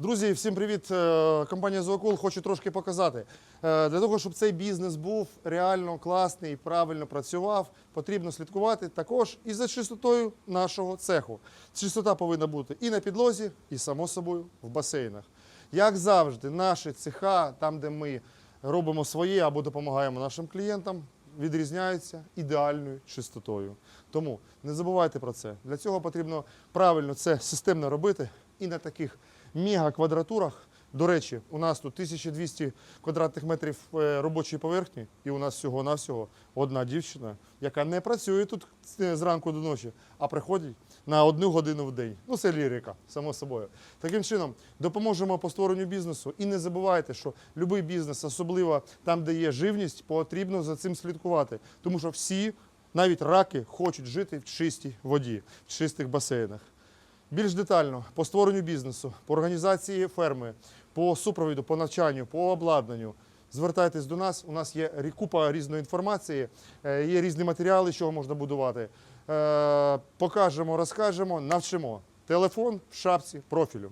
Друзі, всім привіт! Е, Компанія Зоокул хоче трошки показати. Е, Для того, щоб цей бізнес був реально класний правильно працював, потрібно слідкувати також і за чистотою нашого цеху. Чистота повинна бути і на підлозі, і само собою в басейнах. Як завжди, наші цеха, там, де ми робимо своє або допомагаємо нашим клієнтам, відрізняються ідеальною чистотою. Тому не забувайте про це. Для цього потрібно правильно це системно робити і на таких мега-квадратурах. До речі, у нас тут 1200 квадратних метрів е, робочої поверхні, і у нас всього-навсього одна дівчина, яка не працює тут е, зранку до ночі, а приходить на одну годину в день. Ну, це лірика, само собою. Таким чином, допоможемо по створенню бізнесу. І не забувайте, що будь-який бізнес, особливо там, де є живність, потрібно за цим слідкувати. Тому що всі, навіть раки, хочуть жити в чистій воді, в чистих басейнах. Більш детально по створенню бізнесу, по організації ферми, по супровіду, по навчанню, по обладнанню. Звертайтесь до нас. У нас є купа різної інформації, е, є різні матеріали, що можна будувати. Е, Покажемо, розкажемо, навчимо. Телефон в шапці профілю.